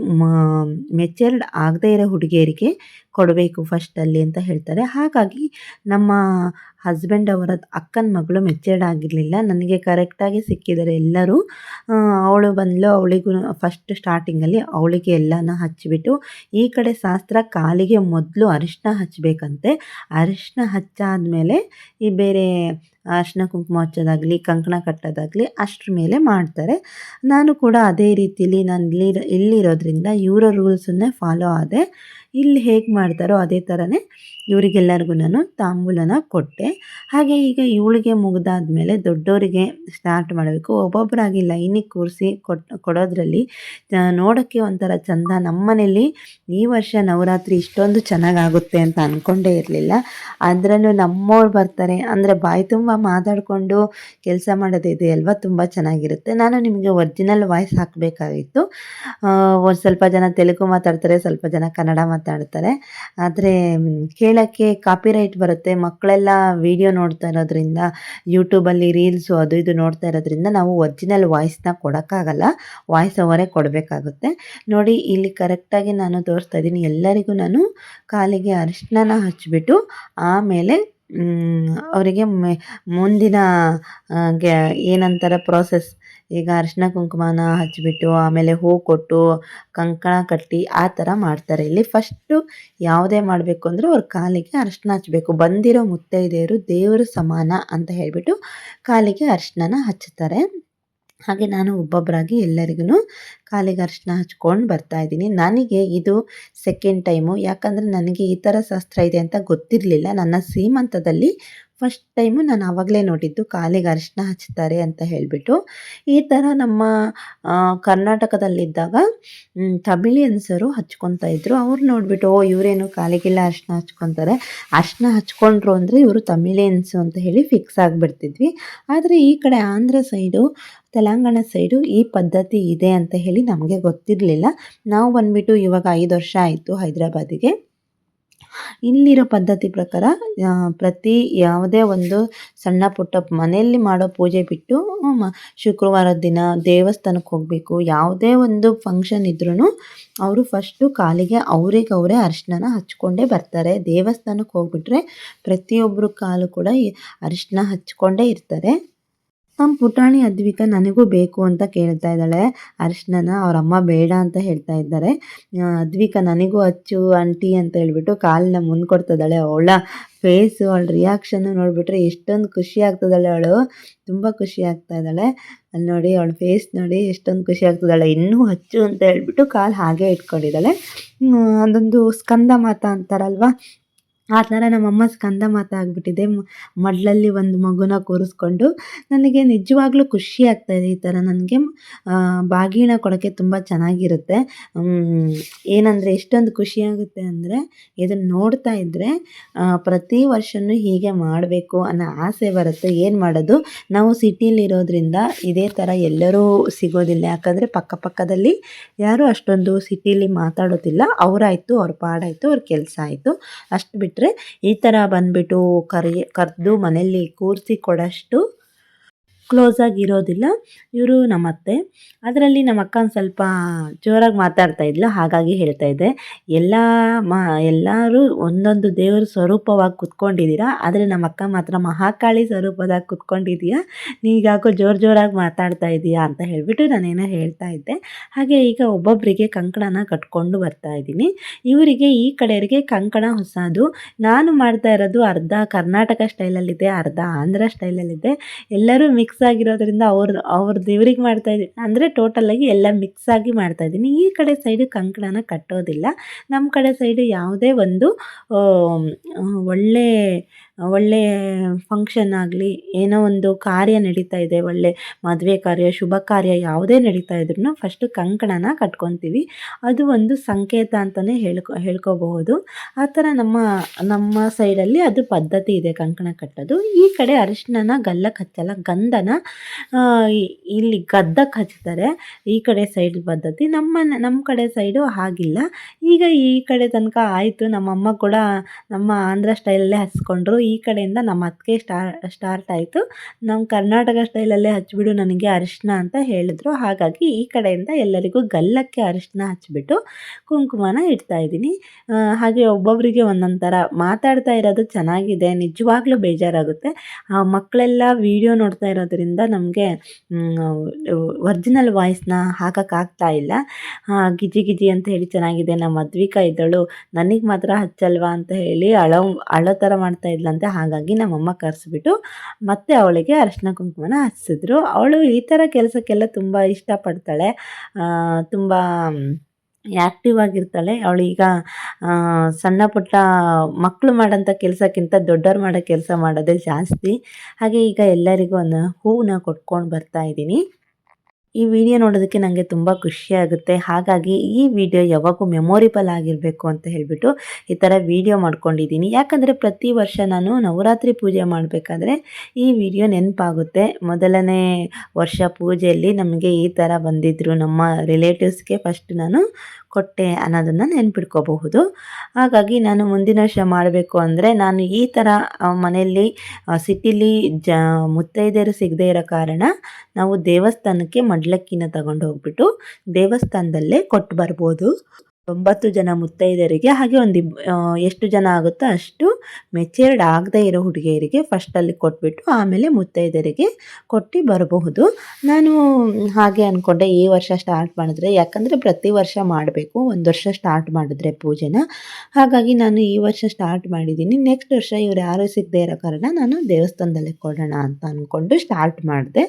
ಮೆಚರ್ಡ್ ಆಗದೇ ಇರೋ ಹುಡುಗಿಯರಿಗೆ ಕೊಡಬೇಕು ಫಸ್ಟಲ್ಲಿ ಅಂತ ಹೇಳ್ತಾರೆ. ಹಾಗಾಗಿ ನಮ್ಮ ಹಸ್ಬೆಂಡ್ ಅವರ ಅಕ್ಕನ ಮಗಳು ಮೆಚರ್ಡ್ ಆಗಿರಲಿಲ್ಲ. ನನಗೆ ಕರೆಕ್ಟಾಗಿ ಸಿಕ್ಕಿದರೆ ಎಲ್ಲರೂ ಅವಳು ಬಂದಳು ಅವಳಿಗೂ ಫಸ್ಟ್ ಸ್ಟಾರ್ಟಿಂಗಲ್ಲಿ ಅವಳಿಗೆ ಎಲ್ಲನ ಹಚ್ಚಿಬಿಟ್ಟು, ಈ ಕಡೆ ಶಾಸ್ತ್ರ ಕಾಲಿಗೆ ಮೊದಲು ಅರಿಶಿನ ಹಚ್ಚಬೇಕಂತೆ ಅರಿಶಿನ ಹಚ್ಚಾದಮೇಲೆ ಈ ಬೇರೆ ಅರಿಶಿನ ಕುಂಕುಮ ಹಚ್ಚೋದಾಗಲಿ, ಕಂಕಣ ಕಟ್ಟೋದಾಗಲಿ ಅಷ್ಟ್ರ ಮೇಲೆ ಮಾಡ್ತಾರೆ. ನಾನು ಕೂಡ ಅದೇ ರೀತಿಲಿ ನಾನು ಇಲ್ಲಿ ಇಲ್ಲಿರೋದ್ರಿಂದ ಇವರ ರೂಲ್ಸನ್ನೇ ಫಾಲೋ ಆದೆ. ಇಲ್ಲಿ ಹೇಗೆ ಮಾಡ್ತಾರೋ ಅದೇ ಥರನೇ ಇವರಿಗೆಲ್ಲರಿಗೂ ನಾನು ತಾಂಬೂಲನ ಕೊಟ್ಟೆ. ಹಾಗೆ ಈಗ ಇವಳಿಗೆ ಮುಗಿದಾದ್ಮೇಲೆ ದೊಡ್ಡವರಿಗೆ ಸ್ಟಾರ್ಟ್ ಮಾಡಬೇಕು. ಒಬ್ಬೊಬ್ಬರಾಗಿ ಲೈನಿಗೆ ಕೂರಿಸಿ ಕೊಟ್, ಕೊಡೋದ್ರಲ್ಲಿ ನೋಡೋಕ್ಕೆ ಒಂಥರ ಚಂದ. ನಮ್ಮನೇಲಿ ಈ ವರ್ಷ ನವರಾತ್ರಿ ಇಷ್ಟೊಂದು ಚೆನ್ನಾಗಾಗುತ್ತೆ ಅಂತ ಅಂದ್ಕೊಂಡೇ ಇರಲಿಲ್ಲ. ಅದರಲ್ಲೂ ನಮ್ಮವ್ರು ಬರ್ತಾರೆ. ಅಂದರೆ ಬಾಯಿ ತುಂಬ ಮಾತಾಡಿಕೊಂಡು ಕೆಲಸ ಮಾಡೋದಿದೆ ಅಲ್ವಾ? ತುಂಬ ಚೆನ್ನಾಗಿರುತ್ತೆ. ನಾನು ನಿಮಗೆ ಒರಿಜಿನಲ್ ವಾಯ್ಸ್ ಹಾಕಬೇಕಾಗಿತ್ತು. ಒಂದು ಸ್ವಲ್ಪ ಜನ ತೆಲುಗು ಮಾತಾಡ್ತಾರೆ, ಸ್ವಲ್ಪ ಜನ ಕನ್ನಡ ಮಾತಾಡ್ತಾರೆ. ಆದರೆ ಕೇಳೋಕ್ಕೆ ಕಾಪಿರೈಟ್ ಬರುತ್ತೆ. ಮಕ್ಕಳೆಲ್ಲ ವಿಡಿಯೋ ನೋಡ್ತಾ ಇರೋದ್ರಿಂದ ಯೂಟ್ಯೂಬಲ್ಲಿ ರೀಲ್ಸು ಅದು ಇದು ನೋಡ್ತಾ ಇರೋದ್ರಿಂದ ನಾವು ಒರ್ಜಿನಲ್ ವಾಯ್ಸ್ನ ಕೊಡೋಕ್ಕಾಗಲ್ಲ. ವಾಯ್ಸ್ ಅವರೇ ಕೊಡಬೇಕಾಗುತ್ತೆ. ನೋಡಿ, ಇಲ್ಲಿ ಕರೆಕ್ಟಾಗಿ ನಾನು ತೋರಿಸ್ತಾ ಇದ್ದೀನಿ. ಎಲ್ಲರಿಗೂ ನಾನು ಕಾಲಿಗೆ ಅರಿಶಿನ ಹಚ್ಚಿಬಿಟ್ಟು, ಆಮೇಲೆ ಅವರಿಗೆ ಮುಂದಿನ ಏನಂತಾರೆ ಪ್ರೋಸೆಸ್ ಈಗ ಅರಿಶಿನ ಕುಂಕುಮನ ಹಚ್ಚಿಬಿಟ್ಟು ಆಮೇಲೆ ಹೂ ಕೊಟ್ಟು ಕಂಕಣ ಕಟ್ಟಿ ಆ ಥರ ಮಾಡ್ತಾರೆ. ಇಲ್ಲಿ ಫಸ್ಟು ಯಾವುದೇ ಮಾಡಬೇಕು ಅಂದರೆ ಅವ್ರ ಕಾಲಿಗೆ ಅರಿಶಿನ ಹಚ್ಚಬೇಕು ಬಂದಿರೋ ಮುತ್ತೈದೆಯರು ದೇವರು ಸಮಾನ ಅಂತ ಹೇಳಿಬಿಟ್ಟು ಕಾಲಿಗೆ ಅರಿಶಿನ ಹಚ್ಚುತ್ತಾರೆ. ಹಾಗೆ ನಾನು ಒಬ್ಬೊಬ್ಬರಾಗಿ ಎಲ್ಲರಿಗೂ ಕಾಲಿಗೆ ಅರಿಶಿನ ಹಚ್ಕೊಂಡು ಬರ್ತಾ ಇದ್ದೀನಿ. ನನಗೆ ಇದು ಸೆಕೆಂಡ್ ಟೈಮು ಯಾಕಂದರೆ ನನಗೆ ಈ ಥರ ಶಾಸ್ತ್ರ ಇದೆ ಅಂತ ಗೊತ್ತಿರಲಿಲ್ಲ. ನನ್ನ ಸೀಮಂತದಲ್ಲಿ ಫಸ್ಟ್ ಟೈಮು ನಾನು ಆವಾಗಲೇ ನೋಡಿದ್ದು ಕಾಲಿಗೆ ಅರಿಶಿನ ಹಚ್ತಾರೆ ಅಂತ ಹೇಳಿಬಿಟ್ಟು. ಈ ಥರ ನಮ್ಮ ಕರ್ನಾಟಕದಲ್ಲಿದ್ದಾಗ ತಮಿಳಿಯನ್ಸರು ಹಚ್ಕೊತಾ ಇದ್ರು. ಅವ್ರು ನೋಡಿಬಿಟ್ಟು, ಓ, ಇವರೇನು ಕಾಲಿಗೆಲ್ಲ ಅರಿಶಿನ ಹಚ್ಕೊತಾರೆ. ಅರಿಶಿನ ಹಚ್ಕೊಂಡ್ರು ಅಂದರೆ ಇವರು ತಮಿಳಿಯನ್ಸು ಅಂತ ಹೇಳಿ ಫಿಕ್ಸ್ ಆಗಿಬಿಡ್ತಿದ್ವಿ. ಆದರೆ ಈ ಕಡೆ ಆಂಧ್ರ ಸೈಡು, ತೆಲಂಗಾಣ ಸೈಡು ಈ ಪದ್ಧತಿ ಇದೆ ಅಂತ ಹೇಳಿ ನಮಗೆ ಗೊತ್ತಿರಲಿಲ್ಲ. ನಾವು ಬಂದುಬಿಟ್ಟು ಇವಾಗ ಐದು ವರ್ಷ ಆಯಿತು ಹೈದ್ರಾಬಾದಿಗೆ. ಇಲ್ಲಿರೋ ಪದ್ಧತಿ ಪ್ರಕಾರ ಪ್ರತಿ ಯಾವುದೇ ಒಂದು ಸಣ್ಣ ಪುಟ್ಟ ಮನೆಯಲ್ಲಿ ಮಾಡೋ ಪೂಜೆ ಬಿಟ್ಟು ಶುಕ್ರವಾರದ ದಿನ ದೇವಸ್ಥಾನಕ್ಕೆ ಹೋಗಬೇಕು. ಯಾವುದೇ ಒಂದು ಫಂಕ್ಷನ್ ಇದ್ರೂ ಅವರು ಫಸ್ಟು ಕಾಲಿಗೆ ಅವ್ರಿಗೆ ಅವರೇ ಅರಿಶಿನ ಹಚ್ಕೊಂಡೇ ಬರ್ತಾರೆ. ದೇವಸ್ಥಾನಕ್ಕೆ ಹೋಗ್ಬಿಟ್ರೆ ಪ್ರತಿಯೊಬ್ಬರು ಕಾಲು ಕೂಡ ಅರಿಶಿನ ಹಚ್ಕೊಂಡೇ ಇರ್ತಾರೆ. ನಮ್ಮ ಪುಟಾಣಿ ಅದ್ವಿಕ ನನಗೂ ಬೇಕು ಅಂತ ಕೇಳ್ತಾ ಇದ್ದಾಳೆ. ಅರ್ಶನನ ಅವ್ರ ಬೇಡ ಅಂತ ಹೇಳ್ತಾ ಇದ್ದಾರೆ. ಅದ್ವಿಕ ನನಗೂ ಅಚ್ಚು, ಆಂಟಿ ಅಂತ ಹೇಳ್ಬಿಟ್ಟು ಕಾಲನ್ನ ಮುಂದೆ ಕೊಡ್ತಿದ್ದಾಳೆ ಅವಳ. ಫೇಸು, ಅವಳ ರಿಯಾಕ್ಷನ್ನು ನೋಡಿಬಿಟ್ರೆ ಎಷ್ಟೊಂದು ಖುಷಿ ಆಗ್ತದಾಳೆ ಅವಳು. ತುಂಬ ಖುಷಿ ಆಗ್ತಾ ಇದ್ದಾಳೆ. ಅಲ್ಲಿ ನೋಡಿ ಅವಳ ಫೇಸ್ ನೋಡಿ ಎಷ್ಟೊಂದು ಖುಷಿ ಆಗ್ತದಾಳೆ ಇನ್ನೂ ಹಚ್ಚು ಅಂತ ಹೇಳ್ಬಿಟ್ಟು ಕಾಲು ಹಾಗೆ ಇಟ್ಕೊಂಡಿದ್ದಾಳೆ. ಅದೊಂದು ಸ್ಕಂದ ಮಾತ ಅಂತಾರಲ್ವ? ಆ ಥರ ನಮ್ಮಮ್ಮ ಸ್ಕಂದ ಮಾತಾಗ್ಬಿಟ್ಟಿದೆ ಮಡ್ಲಲ್ಲಿ ಒಂದು ಮಗುನ ಕೂರಿಸ್ಕೊಂಡು ನನಗೆ ನಿಜವಾಗ್ಲೂ ಖುಷಿ ಆಗ್ತಾಯಿದೆ ಈ ಥರ ನನಗೆ. ಬಾಗಿನ ಕೊಡೋಕ್ಕೆ ತುಂಬ ಚೆನ್ನಾಗಿರುತ್ತೆ. ಏನಂದರೆ ಎಷ್ಟೊಂದು ಖುಷಿಯಾಗುತ್ತೆ ಅಂದರೆ ಇದನ್ನು ನೋಡ್ತಾ ಇದ್ದರೆ ಪ್ರತಿ ವರ್ಷವೂ ಹೀಗೆ ಮಾಡಬೇಕು ಅನ್ನೋ ಆಸೆ ಬರುತ್ತೆ. ಏನು ಮಾಡೋದು? ನಾವು ಸಿಟಿಲಿರೋದ್ರಿಂದ ಇದೇ ಥರ ಎಲ್ಲರೂ ಸಿಗೋದಿಲ್ಲ. ಯಾಕಂದರೆ ಪಕ್ಕಪಕ್ಕದಲ್ಲಿ ಯಾರೂ ಅಷ್ಟೊಂದು ಸಿಟೀಲಿ ಮಾತಾಡೋದಿಲ್ಲ. ಅವರಾಯಿತು, ಅವ್ರ ಪಾಡಾಯಿತು, ಅವ್ರ ಕೆಲಸ ಆಯಿತು. ಅಷ್ಟು ಈ ಥರ ಬಂದುಬಿಟ್ಟು ಕರಿ ಕರೆದು ಮನೆಯಲ್ಲಿ ಕೂರಿಸಿ ಕೊಡೋಷ್ಟು ಕ್ಲೋಸಾಗಿ ಇರೋದಿಲ್ಲ. ಇವರು ನಮ್ಮ ಅತ್ತೆ ಅದರಲ್ಲಿ ನಮ್ಮ ಅಕ್ಕ ಒಂದು ಸ್ವಲ್ಪ ಜೋರಾಗಿ ಮಾತಾಡ್ತಾ ಇದ್ಲು, ಹಾಗಾಗಿ ಹೇಳ್ತಾ ಇದ್ದೆ. ಎಲ್ಲ ಮ, ಎಲ್ಲರೂ ಒಂದೊಂದು ದೇವರ ಸ್ವರೂಪವಾಗಿ ಕುತ್ಕೊಂಡಿದ್ದೀರಾ? ಆದರೆ ನಮ್ಮ ಅಕ್ಕ ಮಾತ್ರ ಮಹಾಕಾಳಿ ಸ್ವರೂಪದಾಗ ಕುತ್ಕೊಂಡಿದ್ದೀಯಾ? ನೀಗಾಕೋ ಜೋರು ಜೋರಾಗಿ ಮಾತಾಡ್ತಾ ಇದೀಯಾ ಅಂತ ಹೇಳಿಬಿಟ್ಟು ನಾನೇನೋ ಹೇಳ್ತಾ ಇದ್ದೆ. ಹಾಗೆ ಈಗ ಒಬ್ಬೊಬ್ಬರಿಗೆ ಕಂಕಣನ ಕಟ್ಕೊಂಡು ಬರ್ತಾ ಇದ್ದೀನಿ. ಇವರಿಗೆ, ಈ ಕಡೆಯವರಿಗೆ ಕಂಕಣ ಹೊಸದು. ನಾನು ಮಾಡ್ತಾ ಇರೋದು ಅರ್ಧ ಕರ್ನಾಟಕ ಸ್ಟೈಲಲ್ಲಿದೆ ಅರ್ಧ ಆಂಧ್ರ ಸ್ಟೈಲಲ್ಲಿದೆ ಎಲ್ಲರೂ ಮಿಕ್ಸ್ ಆಗಿರೋದ್ರಿಂದ ಅವ್ರ ಅವ್ರ ದೇವ್ರಿಗೆ ಮಾಡ್ತಾ ಇದ್ದೀನಿ. ಅಂದರೆ ಟೋಟಲಾಗಿ ಎಲ್ಲ ಮಿಕ್ಸ್ ಆಗಿ ಮಾಡ್ತಾ ಇದ್ದೀನಿ. ಈ ಕಡೆ ಸೈಡು ಕಂಕಣನ ಕಟ್ಟೋದಿಲ್ಲ. ನಮ್ಮ ಕಡೆ ಸೈಡು ಯಾವುದೇ ಒಂದು ಒಳ್ಳೆ ಒಳ್ಳೆ ಫಂಕ್ಷನ್ ಆಗಲಿ, ಏನೋ ಒಂದು ಕಾರ್ಯ ನಡೀತಾ ಇದೆ, ಒಳ್ಳೆ ಮದುವೆ ಕಾರ್ಯ, ಶುಭ ಕಾರ್ಯ ಯಾವುದೇ ನಡೀತಾ ಇದ್ರೂ ಫಸ್ಟು ಕಂಕಣನ ಕಟ್ಕೊತೀವಿ. ಅದು ಒಂದು ಸಂಕೇತ ಅಂತಲೇ ಹೇಳ್ಕೊ, ಹೇಳ್ಕೋಬಹುದು. ಆ ಥರ ನಮ್ಮ ನಮ್ಮ ಸೈಡಲ್ಲಿ ಅದು ಪದ್ಧತಿ ಇದೆ ಕಂಕಣ ಕಟ್ಟೋದು. ಈ ಕಡೆ ಅರಿಶಿಣನ ಗಲ್ಲಕ್ಕೆ ಹಚ್ಚಲ್ಲ ಗಂಧನ ಇಲ್ಲಿ ಗದ್ದಕ್ಕೆ ಹಚ್ತಾರೆ ಈ ಕಡೆ ಸೈಡ್ ಪದ್ಧತಿ. ನಮ್ಮ ನಮ್ಮ ಕಡೆ ಸೈಡು ಹಾಗಿಲ್ಲ. ಈಗ ಈ ಕಡೆ ತನಕ ಆಯಿತು. ನಮ್ಮಮ್ಮ ಕೂಡ ನಮ್ಮ ಆಂಧ್ರ ಸ್ಟೈಲಲ್ಲೇ ಹಚ್ಕೊಂಡ್ರು ಈ ಕಡೆಯಿಂದ ನಮ್ಮ ಅತ್ತಿಗೆ ಸ್ಟಾರ್ಟ್ ಆಯಿತು. ನಮ್ಮ ಕರ್ನಾಟಕ ಸ್ಟೈಲಲ್ಲೇ ಹಚ್ಚಿಬಿಡು, ನನಗೆ ಅರಿಶಿನ ಅಂತ ಹೇಳಿದ್ರು. ಹಾಗಾಗಿ ಈ ಕಡೆಯಿಂದ ಎಲ್ಲರಿಗೂ ಗಲ್ಲಕ್ಕೆ ಅರಿಶಿನ ಹಚ್ಚಿಬಿಟ್ಟು ಕುಂಕುಮನ ಇಡ್ತಾ ಇದ್ದೀನಿ. ಹಾಗೆ ಒಬ್ಬೊಬ್ಬರಿಗೆ ಒಂದೊಂದು ಥರ ಮಾತಾಡ್ತಾ ಇರೋದು ಚೆನ್ನಾಗಿದೆ, ನಿಜವಾಗ್ಲೂ ಬೇಜಾರಾಗುತ್ತೆ. ಆ, ಮಕ್ಕಳೆಲ್ಲ ವೀಡಿಯೋ ನೋಡ್ತಾ ಇರೋದ್ರಿಂದ ನಮಗೆ ಒರ್ಜಿನಲ್ ವಾಯ್ಸ್ನ ಹಾಕೋಕ್ಕಾಗ್ತಾ ಇಲ್ಲ. ಗಿಜಿ ಗಿಜಿ ಅಂತ ಹೇಳಿ ಚೆನ್ನಾಗಿದೆ. ನಮ್ಮ ಮದ್ವಿಕಾ ಇದ್ದಳು, ನನಗೆ ಮಾತ್ರ ಹಚ್ಚಲ್ವಾ? ಅಂತ ಹೇಳಿ ಅಳೋ ಅಳೋ ಥರ ಮಾಡ್ತಾ ಹಾಗಾಗಿ ನಮ್ಮಮ್ಮ ಕರೆಸ್ಬಿಟ್ಟು ಮತ್ತೆ ಅವಳಿಗೆ ಅರಿಶಿನ ಕುಂಕುಮನ ಹಚ್ಚಿದ್ರು ಅವಳು ಈ ಥರ ಕೆಲಸಕ್ಕೆಲ್ಲ ತುಂಬ ಇಷ್ಟಪಡ್ತಾಳೆ. ತುಂಬ ಆ್ಯಕ್ಟಿವ್ ಆಗಿರ್ತಾಳೆ. ಅವಳು ಈಗ ಸಣ್ಣ ಪುಟ್ಟ ಮಕ್ಕಳು ಮಾಡೋಂಥ ಕೆಲಸಕ್ಕಿಂತ ದೊಡ್ಡವ್ರು ಮಾಡೋ ಕೆಲಸ ಮಾಡೋದೇ ಜಾಸ್ತಿ. ಹಾಗೆ ಈಗ ಎಲ್ಲರಿಗೂ ಒಂದು ಹೂವನ್ನ ಕೊಟ್ಕೊಂಡು ಬರ್ತಾ ಇದ್ದೀನಿ. ಈ ವಿಡಿಯೋ ನೋಡೋದಕ್ಕೆ ನನಗೆ ತುಂಬ ಖುಷಿಯಾಗುತ್ತೆ ಹಾಗಾಗಿ ಈ ವಿಡಿಯೋ ಯಾವಾಗೂ ಮೆಮೊರಿಬಲ್ ಆಗಿರಬೇಕು ಅಂತ ಹೇಳಿಬಿಟ್ಟು ಈ ಥರ ವಿಡಿಯೋ ಮಾಡ್ಕೊಂಡಿದ್ದೀನಿ. ಯಾಕಂದರೆ ಪ್ರತಿ ವರ್ಷ ನಾನು ನವರಾತ್ರಿ ಪೂಜೆ ಮಾಡಬೇಕಾದ್ರೆ ಈ ವಿಡಿಯೋ ನೆನಪಾಗುತ್ತೆ. ಮೊದಲನೇ ವರ್ಷ ಪೂಜೆಯಲ್ಲಿ ನಮಗೆ ಈ ಥರ ಬಂದಿದ್ದರು ನಮ್ಮ ರಿಲೇಟಿವ್ಸ್ಗೆ ಫಸ್ಟ್ ನಾನು ಕೊಟ್ಟೆ ಅನ್ನೋದನ್ನು ನೆನ್ಪಿಟ್ಕೋಬಹುದು. ಹಾಗಾಗಿ ನಾನು ಮುಂದಿನ ವರ್ಷ ಮಾಡಬೇಕು ಅಂದರೆ ನಾನು ಈ ಥರ ಮನೆಯಲ್ಲಿ ಸಿಟಿಲಿ ಜ, ಮುತ್ತೈದೆಯರು ಸಿಗದೇ ಇರೋ ಕಾರಣ ನಾವು ದೇವಸ್ಥಾನಕ್ಕೆ ಮಡ್ಲಕ್ಕಿನ ತಗೊಂಡು ಹೋಗ್ಬಿಟ್ಟು ದೇವಸ್ಥಾನದಲ್ಲೇ ಕೊಟ್ಟು ಬರ್ಬೋದು. ಒಂಬತ್ತು ಜನ ಮುತ್ತೈದೆಯರಿಗೆ ಹಾಗೆ ಒಂದು ಎಷ್ಟು ಜನ ಆಗುತ್ತೋ ಅಷ್ಟು ಮೆಚೇರ್ಡ್ ಆಗದೇ ಇರೋ ಹುಡುಗಿಯರಿಗೆ ಫಸ್ಟಲ್ಲಿ ಕೊಟ್ಬಿಟ್ಟು ಆಮೇಲೆ ಮುತ್ತೈದೆಯರಿಗೆ ಕೊಟ್ಟು ಬರಬಹುದು. ನಾನು ಹಾಗೆ ಅಂದ್ಕೊಂಡೆ ಈ ವರ್ಷ ಸ್ಟಾರ್ಟ್ ಮಾಡಿದ್ರೆ, ಯಾಕಂದರೆ ಪ್ರತಿ ವರ್ಷ ಮಾಡಬೇಕು, ಒಂದು ವರ್ಷ ಸ್ಟಾರ್ಟ್ ಮಾಡಿದ್ರೆ ಪೂಜೆನ. ಹಾಗಾಗಿ ನಾನು ಈ ವರ್ಷ ಸ್ಟಾರ್ಟ್ ಮಾಡಿದ್ದೀನಿ ನೆಕ್ಸ್ಟ್ ವರ್ಷ ಇವ್ರು ಯಾರು ಸಿಗದೇ ಇರೋ ಕಾರಣ ನಾನು ದೇವಸ್ಥಾನದಲ್ಲೇ ಕೊಡೋಣ ಅಂತ ಅಂದ್ಕೊಂಡು ಸ್ಟಾರ್ಟ್ ಮಾಡಿದೆ.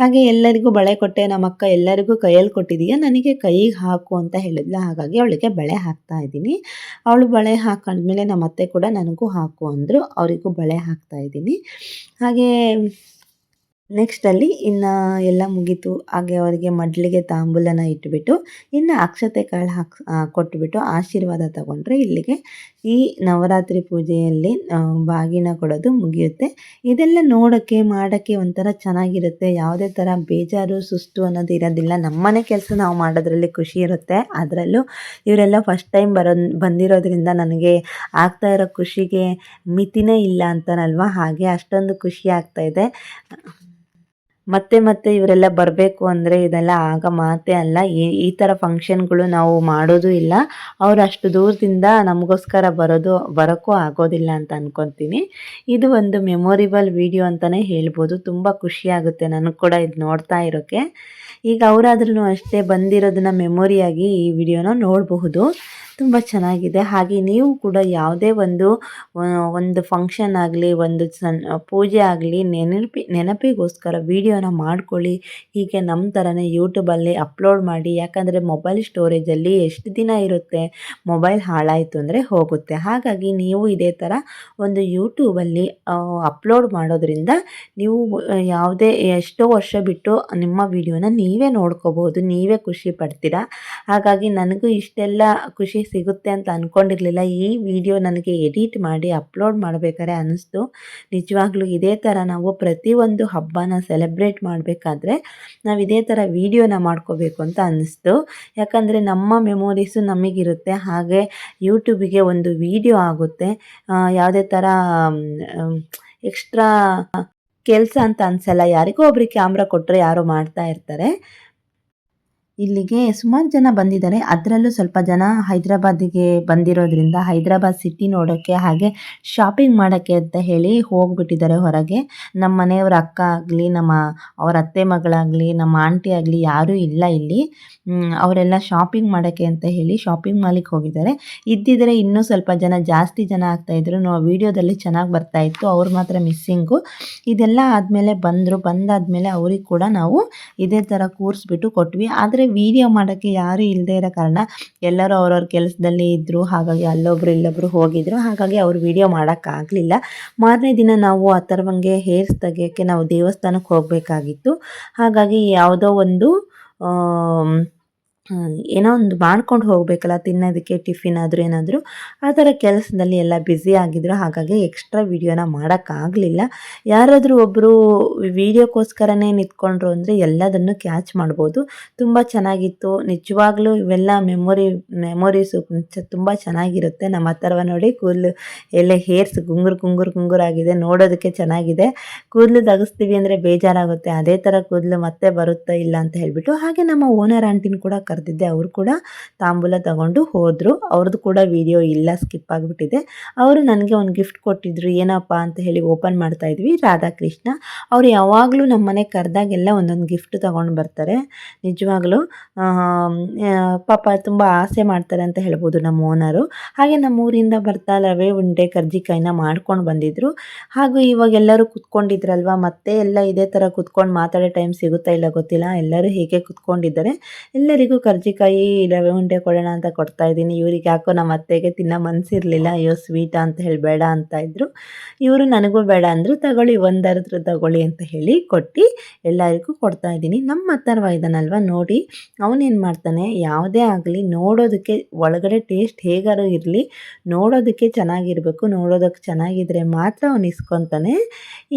ಹಾಗೆ ಎಲ್ಲರಿಗೂ ಬಳೆ ಕೊಟ್ಟೆ, ನಮ್ಮಕ್ಕ ಎಲ್ಲರಿಗೂ ಕೈಯಲ್ಲಿ ಕೊಟ್ಟಿದೀಯ, ನನಗೆ ಕೈಗೆ ಹಾಕು ಅಂತ ಹೇಳಿದ್ಲ. ಹಾಗಾಗಿ ಅವಳಿಗೆ ಬಳೆ ಹಾಕ್ತಾ ಇದ್ದೀನಿ. ಅವಳು ಬಳೆ ಹಾಕೊಂಡ್ಮೇಲೆ ನಮ್ಮ ಅತ್ತೆ ಕೂಡ ನನಗೂ ಹಾಕು ಅಂದರು. ಅವರಿಗೂ ಬಳೆ ಹಾಕ್ತಾ ಇದ್ದೀನಿ. ಹಾಗೇ ನೆಕ್ಸ್ಟಲ್ಲಿ ಇನ್ನು ಎಲ್ಲ ಮುಗೀತು. ಹಾಗೆ ಅವರಿಗೆ ಮಡ್ಲಿಗೆ ತಾಂಬೂಲನ ಇಟ್ಬಿಟ್ಟು, ಇನ್ನು ಅಕ್ಷತೆ ಕಾಳು ಹಾಕ್ ಕೊಟ್ಬಿಟ್ಟು ಆಶೀರ್ವಾದ ತಗೊಂಡ್ರೆ ಇಲ್ಲಿಗೆ ಈ ನವರಾತ್ರಿ ಪೂಜೆಯಲ್ಲಿ ಬಾಗಿನ ಕೊಡೋದು ಮುಗಿಯುತ್ತೆ. ಇದೆಲ್ಲ ನೋಡೋಕ್ಕೆ ಮಾಡೋಕ್ಕೆ ಒಂಥರ ಚೆನ್ನಾಗಿರುತ್ತೆ. ಯಾವುದೇ ಥರ ಬೇಜಾರು, ಸುಸ್ತು ಅನ್ನೋದು ಇರೋದಿಲ್ಲ. ನಮ್ಮನೆ ಕೆಲಸ ನಾವು ಮಾಡೋದ್ರಲ್ಲಿ ಖುಷಿ ಇರುತ್ತೆ. ಅದರಲ್ಲೂ ಇವರೆಲ್ಲ ಫಸ್ಟ್ ಟೈಮ್ ಬರೋ, ಬಂದಿರೋದ್ರಿಂದ ನನಗೆ ಆಗ್ತಾ ಇರೋ ಖುಷಿಗೆ ಮಿತಿನೇ ಇಲ್ಲ ಅಂತಾರಲ್ವ ಹಾಗೆ ಅಷ್ಟೊಂದು ಖುಷಿ ಆಗ್ತಾ ಇದೆ. ಮತ್ತೆ ಮತ್ತೆ ಇವರೆಲ್ಲ ಬರಬೇಕು ಅಂದರೆ ಇದೆಲ್ಲ ಆಗ ಮಾತೇ ಅಲ್ಲ. ಈ ಈ ಥರ ಫಂಕ್ಷನ್ಗಳು ನಾವು ಮಾಡೋದು ಇಲ್ಲ. ಅವ್ರು ಅಷ್ಟು ದೂರದಿಂದ ನಮಗೋಸ್ಕರ ಬರೋದು, ಬರೋಕ್ಕೂ ಆಗೋದಿಲ್ಲ ಅಂತ ಅಂದ್ಕೊತೀನಿ ಇದು ಒಂದು ಮೆಮೊರಿಬಲ್ ವಿಡಿಯೋ ಅಂತಲೇ ಹೇಳ್ಬೋದು. ತುಂಬ ಖುಷಿಯಾಗುತ್ತೆ ನನಗೆ ಕೂಡ ಇದು ನೋಡ್ತಾ ಇರೋಕ್ಕೆ ಈಗ ಅವರಾದ್ರೂ ಅಷ್ಟೇ ಬಂದಿರೋದನ್ನ ಮೆಮೊರಿಯಾಗಿ ಈ ವಿಡಿಯೋನ ನೋಡಬಹುದು. ತುಂಬ ಚೆನ್ನಾಗಿದೆ. ಹಾಗೆ ನೀವು ಕೂಡ ಯಾವುದೇ ಒಂದು ಒಂದು ಫಂಕ್ಷನ್ ಆಗಲಿ, ಒಂದು ಸಣ್ಣ ಪೂಜೆ ಆಗಲಿ ನೆನಪಿ, ನೆನಪಿಗೋಸ್ಕರ ವೀಡಿಯೋನ ಮಾಡ್ಕೊಳ್ಳಿ. ಹೀಗೆ ನಮ್ಮ ಥರನೇ ಯೂಟ್ಯೂಬಲ್ಲಿ ಅಪ್ಲೋಡ್ ಮಾಡಿ. ಯಾಕಂದರೆ ಮೊಬೈಲ್ ಸ್ಟೋರೇಜಲ್ಲಿ ಎಷ್ಟು ದಿನ ಇರುತ್ತೆ ಮೊಬೈಲ್ ಹಾಳಾಯಿತು ಅಂದರೆ ಹೋಗುತ್ತೆ. ಹಾಗಾಗಿ ನೀವು ಇದೇ ಥರ ಒಂದು ಯೂಟ್ಯೂಬಲ್ಲಿ ಅಪ್ಲೋಡ್ ಮಾಡೋದ್ರಿಂದ ನೀವು ಯಾವುದೇ ಎಷ್ಟೋ ವರ್ಷ ಬಿಟ್ಟು ನಿಮ್ಮ ವೀಡಿಯೋನ ನೀವೇ ನೋಡ್ಕೋಬೋದು ನೀವೇ ಖುಷಿ ಪಡ್ತೀರಾ? ಹಾಗಾಗಿ ನನಗೂ ಇಷ್ಟೆಲ್ಲ ಖುಷಿ ಸಿಗುತ್ತೆ ಅಂತ ಅಂದ್ಕೊಂಡಿರಲಿಲ್ಲ ಈ ವಿಡಿಯೋ ನನಗೆ ಎಡಿಟ್ ಮಾಡಿ ಅಪ್ಲೋಡ್ ಮಾಡಬೇಕಾದ್ರೆ ಅನ್ನಿಸ್ತು ನಿಜವಾಗ್ಲೂ ಇದೇ ಥರ ನಾವು ಪ್ರತಿಯೊಂದು ಹಬ್ಬನ ಸೆಲೆಬ್ರೇಟ್ ಮಾಡಬೇಕಾದ್ರೆ ನಾವು ಇದೇ ಥರ ವೀಡಿಯೋನ ಮಾಡ್ಕೋಬೇಕು ಅಂತ ಅನ್ನಿಸ್ತು ಯಾಕಂದರೆ ನಮ್ಮ ಮೆಮೊರೀಸು ನಮಗಿರುತ್ತೆ. ಹಾಗೆ ಯೂಟ್ಯೂಬಿಗೆ ಒಂದು ವಿಡಿಯೋ ಆಗುತ್ತೆ. ಯಾವುದೇ ಥರ ಎಕ್ಸ್ಟ್ರಾ ಕೆಲಸ ಅಂತ ಅನ್ಸಲ್ಲ. ಯಾರಿಗೋ ಒಬ್ರಿಗೆ ಕ್ಯಾಮ್ರಾ ಕೊಟ್ಟರೆ ಯಾರೋ ಮಾಡ್ತಾ ಇರ್ತಾರೆ. ಇಲ್ಲಿಗೆ ಸುಮಾರು ಜನ ಬಂದಿದ್ದಾರೆ. ಅದರಲ್ಲೂ ಸ್ವಲ್ಪ ಜನ ಹೈದರಾಬಾದಿಗೆ ಬಂದಿರೋದ್ರಿಂದ ಹೈದರಾಬಾದ್ ಸಿಟಿ ನೋಡೋಕ್ಕೆ ಹಾಗೆ ಶಾಪಿಂಗ್ ಮಾಡೋಕ್ಕೆ ಅಂತ ಹೇಳಿ ಹೋಗ್ಬಿಟ್ಟಿದ್ದಾರೆ ಹೊರಗೆ. ನಮ್ಮ ಮನೆಯವ್ರ ಅಕ್ಕ ಆಗಲಿ, ನಮ್ಮ ಅವ್ರ ಅತ್ತೆ ಮಗಳಾಗಲಿ, ನಮ್ಮ ಆಂಟಿ ಆಗಲಿ ಯಾರೂ ಇಲ್ಲ ಇಲ್ಲಿ. ಅವರೆಲ್ಲ ಶಾಪಿಂಗ್ ಮಾಡೋಕ್ಕೆ ಅಂತ ಹೇಳಿ ಶಾಪಿಂಗ್ ಮಾಲಿಗೆ ಹೋಗಿದ್ದಾರೆ. ಇದ್ದಿದ್ರೆ ಇನ್ನೂ ಸ್ವಲ್ಪ ಜನ ಜಾಸ್ತಿ ಜನ ಆಗ್ತಾಯಿದ್ರು ನಾವು ವೀಡಿಯೋದಲ್ಲಿ ಚೆನ್ನಾಗಿ ಬರ್ತಾ ಇತ್ತು. ಅವ್ರು ಮಾತ್ರ ಮಿಸ್ಸಿಂಗು ಇದೆಲ್ಲ ಆದಮೇಲೆ ಬಂದರು. ಬಂದಾದಮೇಲೆ ಅವ್ರಿಗೆ ಕೂಡ ನಾವು ಇದೇ ಥರ ಕೂರಿಸ್ಬಿಟ್ಟು ಕೊಟ್ವಿ. ಆದರೆ ವೀಡಿಯೋ ಮಾಡೋಕ್ಕೆ ಯಾರೂ ಇಲ್ಲದೆ ಇರೋ ಕಾರಣ ಎಲ್ಲರೂ ಅವ್ರವ್ರ ಕೆಲಸದಲ್ಲಿ ಇದ್ದರು ಹಾಗಾಗಿ ಅಲ್ಲೊಬ್ರು ಇಲ್ಲೊಬ್ರು ಹೋಗಿದ್ರು ಹಾಗಾಗಿ ಅವ್ರು ವೀಡಿಯೋ ಮಾಡೋಕ್ಕಾಗಲಿಲ್ಲ. ಮಾರನೇ ದಿನ ನಾವು ಅಥರ್ವಂಗೆ ಹೇರ್ಸ್ ತೆಗೆಯೋಕ್ಕೆ ನಾವು ದೇವಸ್ಥಾನಕ್ಕೆ ಹೋಗಬೇಕಾಗಿತ್ತು. ಹಾಗಾಗಿ ಯಾವುದೋ ಒಂದು ಆ, ಏನೋ ಒಂದು ಮಾಡ್ಕೊಂಡು ಹೋಗಬೇಕಲ್ಲ, ತಿನ್ನೋದಕ್ಕೆ, ಟಿಫಿನ್ ಆದರೂ ಏನಾದರೂ, ಆ ಥರ ಕೆಲಸದಲ್ಲಿ ಎಲ್ಲ ಬ್ಯುಸಿ ಆಗಿದ್ರು. ಹಾಗಾಗಿ ಎಕ್ಸ್ಟ್ರಾ ವೀಡಿಯೋನ ಮಾಡೋಕ್ಕಾಗಲಿಲ್ಲ. ಯಾರಾದರೂ ಒಬ್ಬರು ವೀಡಿಯೋಕ್ಕೋಸ್ಕರನೇ ನಿಂತ್ಕೊಂಡ್ರು ಅಂದರೆ ಎಲ್ಲದನ್ನು ಕ್ಯಾಚ್ ಮಾಡ್ಬೋದು. ತುಂಬ ಚೆನ್ನಾಗಿತ್ತು. ನಿಜವಾಗ್ಲೂ ಇವೆಲ್ಲ ಮೆಮೊರಿ, ಮೆಮೊರೀಸು ತುಂಬ ಚೆನ್ನಾಗಿರುತ್ತೆ. ನಮ್ಮ ಹತ್ರವ ನೋಡಿ ಕೂದಲು ಎಲ್ಲ ಹೇರ್ಸ್ ಗುಂಗುರು ಗುಂಗುರು ಗುಂಗುರಾಗಿದೆ ನೋಡೋದಕ್ಕೆ ಚೆನ್ನಾಗಿದೆ. ಕೂದಲು ತಗಿಸ್ತೀವಿ ಅಂದರೆ ಬೇಜಾರಾಗುತ್ತೆ. ಅದೇ ಥರ ಕೂದಲು ಮತ್ತೆ ಬರುತ್ತಾ ಇಲ್ಲ ಅಂತ ಹೇಳಿಬಿಟ್ಟು ಹಾಗೆ ನಮ್ಮ ಓನರ್ ಆಂಟಿನ ಕೂಡ ಕರೆದಿದ್ದೆ ಅವರು ಕೂಡ ತಾಂಬೂಲ ತಗೊಂಡು ಹೋದರು. ಅವ್ರದ್ದು ಕೂಡ ವಿಡಿಯೋ ಇಲ್ಲ ಸ್ಕಿಪ್ ಆಗಿಬಿಟ್ಟಿದೆ. ಅವರು ನನಗೆ ಒಂದು ಗಿಫ್ಟ್ ಕೊಟ್ಟಿದ್ರು. ಏನಪ್ಪ ಅಂತ ಹೇಳಿ ಓಪನ್ ಮಾಡ್ತಾ ಇದ್ವಿ. ರಾಧಾಕೃಷ್ಣ. ಅವ್ರು ಯಾವಾಗಲೂ ನಮ್ಮ ಮನೆ ಕರೆದಾಗೆಲ್ಲ ಒಂದೊಂದು ಗಿಫ್ಟ್ ತಗೊಂಡು ಬರ್ತಾರೆ. ನಿಜವಾಗ್ಲೂ ಪಾಪ ತುಂಬ ಆಸೆ ಮಾಡ್ತಾರೆ ಅಂತ ಹೇಳ್ಬೋದು ನಮ್ಮ ಓನರು ಹಾಗೆ ನಮ್ಮ ಊರಿಂದ ಬರ್ತಾ ರವೆ, ಉಂಡೆ, ಕರ್ಜಿಕಾಯಿನ ಮಾಡ್ಕೊಂಡು ಬಂದಿದ್ರು. ಹಾಗೂ ಇವಾಗ ಎಲ್ಲರೂ ಕುತ್ಕೊಂಡಿದ್ರಲ್ವ? ಮತ್ತೆ ಎಲ್ಲ ಇದೇ ಥರ ಕುತ್ಕೊಂಡು ಮಾತಾಡೋ ಟೈಮ್ ಸಿಗುತ್ತಾ ಇಲ್ಲ ಗೊತ್ತಿಲ್ಲ. ಎಲ್ಲರೂ ಹೀಗೆ ಕುತ್ಕೊಂಡಿದ್ದಾರೆ. ಎಲ್ಲರಿಗೂ ಕರ್ಜಿಕಾಯಿ ರವೆ ಉಂಡೆ ಕೊಡೋಣ ಅಂತ ಕೊಡ್ತಾ ಇದ್ದೀನಿ. ಇವ್ರಿಗೆ ಯಾಕೋ ನಮ್ಮ ಅತ್ತೆಗೆ ತಿನ್ನೋ ಮನಸ್ಸಿರಲಿಲ್ಲ ಅಯ್ಯೋ ಸ್ವೀಟ ಅಂತ ಹೇಳಿ ಬೇಡ ಅಂತ ಇದ್ರು. ಇವರು ನನಗೂ ಬೇಡ ಅಂದರು, ತಗೊಳ್ಳಿ, ಒಂದರದ್ರ ತಗೊಳ್ಳಿ ಅಂತ ಹೇಳಿ ಕೊಟ್ಟು ಎಲ್ಲರಿಗೂ ಕೊಡ್ತಾ ಇದ್ದೀನಿ. ನಮ್ಮ ಅತ್ತರವ ಇದ್ದಾನಲ್ವ ನೋಡಿ, ಅವನೇನು ಮಾಡ್ತಾನೆ? ಯಾವುದೇ ಆಗಲಿ ನೋಡೋದಕ್ಕೆ ಒಳಗಡೆ ಟೇಸ್ಟ್ ಹೇಗಾರು ಇರಲಿ, ನೋಡೋದಕ್ಕೆ ಚೆನ್ನಾಗಿರಬೇಕು, ನೋಡೋದಕ್ಕೆ ಚೆನ್ನಾಗಿದ್ದರೆ ಮಾತ್ರ ಅವನು ಇಸ್ಕೊತಾನೆ.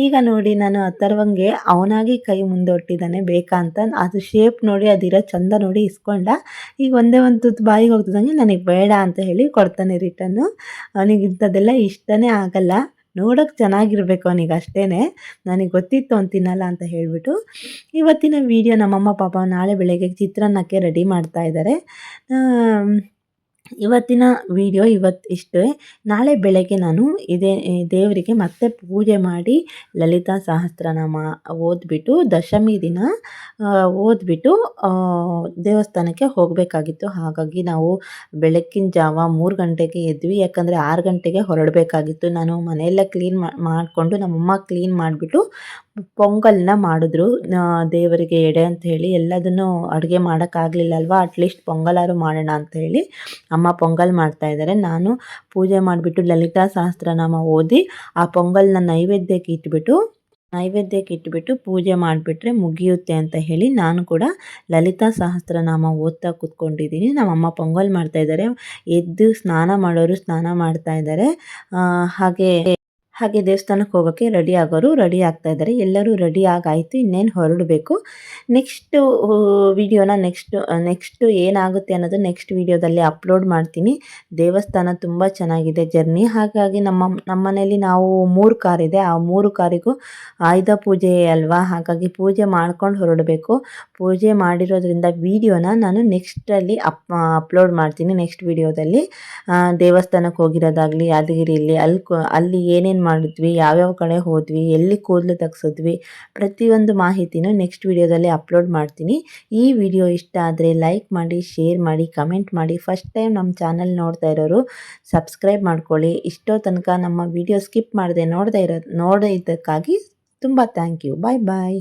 ಈಗ ನೋಡಿ, ನಾನು ಅಥರ್ವಂಗೆ ಅವನಾಗಿ ಕೈ ಮುಂದೊಟ್ಟಿದ್ದಾನೆ, ಬೇಕಾ ಅಂತ. ಅದು ಶೇಪ್ ನೋಡಿ, ಅದಿರೋ ಚಂದ ನೋಡಿ ಇಸ್ಕೊಂಡ ಈಗ ಒಂದೇ ಒಂದು ತುತ್ತು ಬಾಯಿಗೆ ಹೋಗ್ತಿದ್ದಂಗೆ ನನಗೆ ಬೇಡ ಅಂತ ಹೇಳಿ ಕೊಡ್ತಾನೆ ರಿಟರ್ನು. ಅವನಿಗೆ ಇಂಥದ್ದೆಲ್ಲ ಇಷ್ಟನೇ ಆಗಲ್ಲ. ನೋಡೋಕೆ ಚೆನ್ನಾಗಿರ್ಬೇಕು ಅವನಿಗೆ ಅಷ್ಟೇ ನನಗೆ ಗೊತ್ತಿತ್ತು ಅವ್ನು ತಿನ್ನಲ್ಲ ಅಂತ ಹೇಳಿಬಿಟ್ಟು. ಇವತ್ತಿನ ವೀಡಿಯೋ ನಮ್ಮಮ್ಮ ಪಾಪ ನಾಳೆ ಬೆಳಗ್ಗೆ ಚಿತ್ರಾನ್ನಕ್ಕೆ ರೆಡಿ ಮಾಡ್ತಾ ಇದ್ದಾರೆ ಇವತ್ತಿನ ವಿಡಿಯೋ ಇವತ್ತು ಇಷ್ಟೇ. ನಾಳೆ ಬೆಳಗ್ಗೆ ನಾನು ಇದೇ ದೇವರಿಗೆ ಮತ್ತೆ ಪೂಜೆ ಮಾಡಿ ಲಲಿತಾ ಸಹಸ್ರನಾಮ ಓದ್ಬಿಟ್ಟು ದಶಮಿ ದಿನ ಓದ್ಬಿಟ್ಟು ದೇವಸ್ಥಾನಕ್ಕೆ ಹೋಗಬೇಕಾಗಿತ್ತು. ಹಾಗಾಗಿ ನಾವು ಬೆಳಕಿನ ಜಾವ ಮೂರು ಗಂಟೆಗೆ ಎದ್ವಿ. ಯಾಕಂದರೆ ಆರು ಗಂಟೆಗೆ ಹೊರಡಬೇಕಾಗಿತ್ತು. ನಾನು ಮನೆಯೆಲ್ಲ ಕ್ಲೀನ್ ಮಾಡಿಕೊಂಡು ನಮ್ಮಮ್ಮ ಕ್ಲೀನ್ ಮಾಡಿಬಿಟ್ಟು ಪೊಂಗಲ್ನ ಮಾಡಿದ್ರು. ದೇವರಿಗೆ ಎಡೆ ಅಂತ ಹೇಳಿ ಎಲ್ಲದನ್ನು ಅಡುಗೆ ಮಾಡೋಕ್ಕಾಗಲಿಲ್ಲ ಅಲ್ವಾ ಅಟ್ಲೀಸ್ಟ್ ಪೊಂಗಲಾರು ಮಾಡೋಣ ಅಂತ ಹೇಳಿ ಅಮ್ಮ ಪೊಂಗಲ್ ಮಾಡ್ತಾ ಇದ್ದಾರೆ. ನಾನು ಪೂಜೆ ಮಾಡಿಬಿಟ್ಟು ಲಲಿತಾ ಸಹಸ್ರನಾಮ ಓದಿ ಆ ಪೊಂಗಲ್ನ ನೈವೇದ್ಯಕ್ಕೆ ಇಟ್ಬಿಟ್ಟು ನೈವೇದ್ಯಕ್ಕೆ ಇಟ್ಬಿಟ್ಟು ಪೂಜೆ ಮಾಡಿಬಿಟ್ರೆ ಮುಗಿಯುತ್ತೆ ಅಂತ ಹೇಳಿ ನಾನು ಕೂಡ ಲಲಿತಾ ಸಹಸ್ರನಾಮ ಓದ್ತಾ ಕೂತ್ಕೊಂಡಿದ್ದೀನಿ. ನಮ್ಮಮ್ಮ ಪೊಂಗಲ್ ಮಾಡ್ತಾ ಇದ್ದಾರೆ. ಎದ್ದು ಸ್ನಾನ ಮಾಡೋರು ಸ್ನಾನ ಮಾಡ್ತಾ ಇದ್ದಾರೆ. ಹಾಗೆ ಹಾಗೆ ದೇವಸ್ಥಾನಕ್ಕೆ ಹೋಗೋಕ್ಕೆ ರೆಡಿ ಆಗೋರು ರೆಡಿ ಆಗ್ತಾ ಇದ್ದಾರೆ. ಎಲ್ಲರೂ ರೆಡಿ ಆಗಾಯಿತು, ಇನ್ನೇನು ಹೊರಡಬೇಕು. ನೆಕ್ಸ್ಟು ವಿಡಿಯೋನ ನೆಕ್ಸ್ಟ್ ನೆಕ್ಸ್ಟು ಏನಾಗುತ್ತೆ ಅನ್ನೋದು ನೆಕ್ಸ್ಟ್ ವಿಡಿಯೋದಲ್ಲಿ ಅಪ್ಲೋಡ್ ಮಾಡ್ತೀನಿ. ದೇವಸ್ಥಾನ ತುಂಬ ಚೆನ್ನಾಗಿದೆ ಜರ್ನಿ ಹಾಗಾಗಿ ನಮ್ಮ ನಮ್ಮ ಮನೇಲಿ ನಾವು ಮೂರು ಕಾರ್ ಇದೆ. ಆ ಮೂರು ಕಾರಿಗೂ ಆಯುಧ ಪೂಜೆ ಅಲ್ವಾ? ಹಾಗಾಗಿ ಪೂಜೆ ಮಾಡ್ಕೊಂಡು ಹೊರಡಬೇಕು. ಪೂಜೆ ಮಾಡಿರೋದ್ರಿಂದ ವಿಡಿಯೋನ ನಾನು ನೆಕ್ಸ್ಟಲ್ಲಿ ಅಪ್ ಅಪ್ಲೋಡ್ ಮಾಡ್ತೀನಿ ನೆಕ್ಸ್ಟ್ ವಿಡಿಯೋದಲ್ಲಿ ದೇವಸ್ಥಾನಕ್ಕೆ ಹೋಗಿರೋದಾಗಲಿ ಯಾದಗಿರಿಯಲ್ಲಿ ಅಲ್ಲಿ ಅಲ್ಲಿ ಏನೇನು ಮಾಡಿದ್ವಿ, ಯಾವ್ಯಾವ ಕಡೆ ಹೋದ್ವಿ, ಎಲ್ಲಿ ಕೂದಲು ತೆಗ್ಸಿದ್ವಿ, ಪ್ರತಿಯೊಂದು ಮಾಹಿತಿನೂ ನೆಕ್ಸ್ಟ್ ವಿಡಿಯೋದಲ್ಲಿ ಅಪ್ಲೋಡ್ ಮಾಡ್ತೀನಿ. ಈ ವಿಡಿಯೋ ಇಷ್ಟ ಆದರೆ ಲೈಕ್ ಮಾಡಿ ಶೇರ್ ಮಾಡಿ ಕಮೆಂಟ್ ಮಾಡಿ. ಫಸ್ಟ್ ಟೈಮ್ ನಮ್ಮ ಚಾನಲ್ ನೋಡ್ತಾ ಇರೋರು ಸಬ್ಸ್ಕ್ರೈಬ್ ಮಾಡ್ಕೊಳ್ಳಿ. ಇಷ್ಟೋ ತನಕ ನಮ್ಮ ವಿಡಿಯೋ ಸ್ಕಿಪ್ ಮಾಡದೆ ನೋಡದೇ ಇರೋ ನೋಡಿದ್ದಕ್ಕಾಗಿ ತುಂಬ ಥ್ಯಾಂಕ್ ಯು ಬಾಯ್ ಬಾಯ್